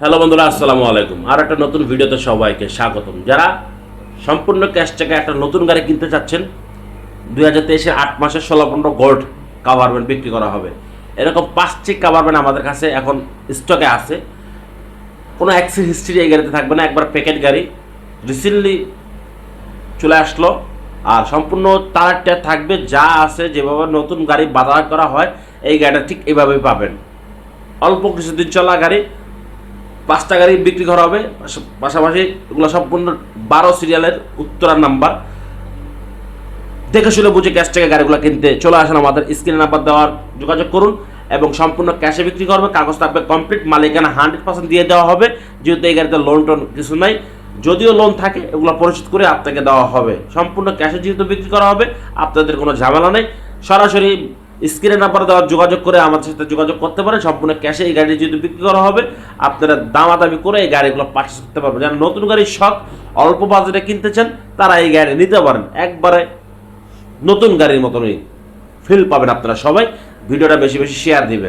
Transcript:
Hello বন্ধুরা, আসসালামু আলাইকুম। আর একটা নতুন ভিডিওতে সবাইকে স্বাগতম। যারা সম্পূর্ণ ক্যাশ টাকা একটা নতুন গাড়ি কিনতে চাচ্ছেন, দুই হাজার তেইশের আট মাসের ষোলো পনেরো গোল্ড কাভারম্যান বিক্রি করা হবে। এরকম পাঁচটি কাভারম্যান আমাদের কাছে এখন স্টকে আছে। কোনো অ্যাক্সিড হিস্ট্রি এই গাড়িতে থাকবে না, একবার প্যাকেট গাড়ি রিসেন্টলি চলে আসলো। আর সম্পূর্ণ তারটা থাকবে, যা আছে, যেভাবে নতুন গাড়ি বাজার করা হয়, এই গাড়িটা ঠিক এইভাবেই পাবেন। অল্প কিছুদিন চলা গাড়ি পাঁচটা গাড়ি বিক্রি করা হবে। পাশাপাশি এগুলো সম্পূর্ণ বারো সিরিয়ালের উত্তরার নাম্বার দেখে শুনে বুঝে ক্যাশ থেকে গাড়িগুলো কিনতে চলে আসেন আমাদের স্ক্রিনে নাম্বার দেওয়ার যোগাযোগ করুন এবং সম্পূর্ণ ক্যাশে বিক্রি করবে। কাগজ থাকবে কমপ্লিট মালিকানা হান্ড্রেড পার্সেন্ট দিয়ে দেওয়া হবে। যেহেতু এই গাড়িতে লোন টোন কিছু নাই, যদিও লোন থাকে, এগুলো পরিশোধ করে আপনাকে দেওয়া হবে। সম্পূর্ণ ক্যাশে যেহেতু বিক্রি করা হবে, আপনাদের কোনো ঝামেলা নেই। সরাসরি স্ক্রিনে নাম্বার দেওয়ার যোগাযোগ করে আমাদের সাথে যোগাযোগ করতে পারেন। সম্পূর্ণ ক্যাশে এই গাড়ি যেহেতু বিক্রি করা হবে, আপনারা দামাদামি করে এই গাড়িগুলো পার্চেস করতে পারবেন। যারা নতুন গাড়ির শখ, অল্প বাজেটে কিনতে চান, তারা এই গাড়ি নিতে পারেন। একবারে নতুন গাড়ির মতনই ফিল পাবেন আপনারা সবাই। ভিডিওটা বেশি বেশি শেয়ার দিবেন।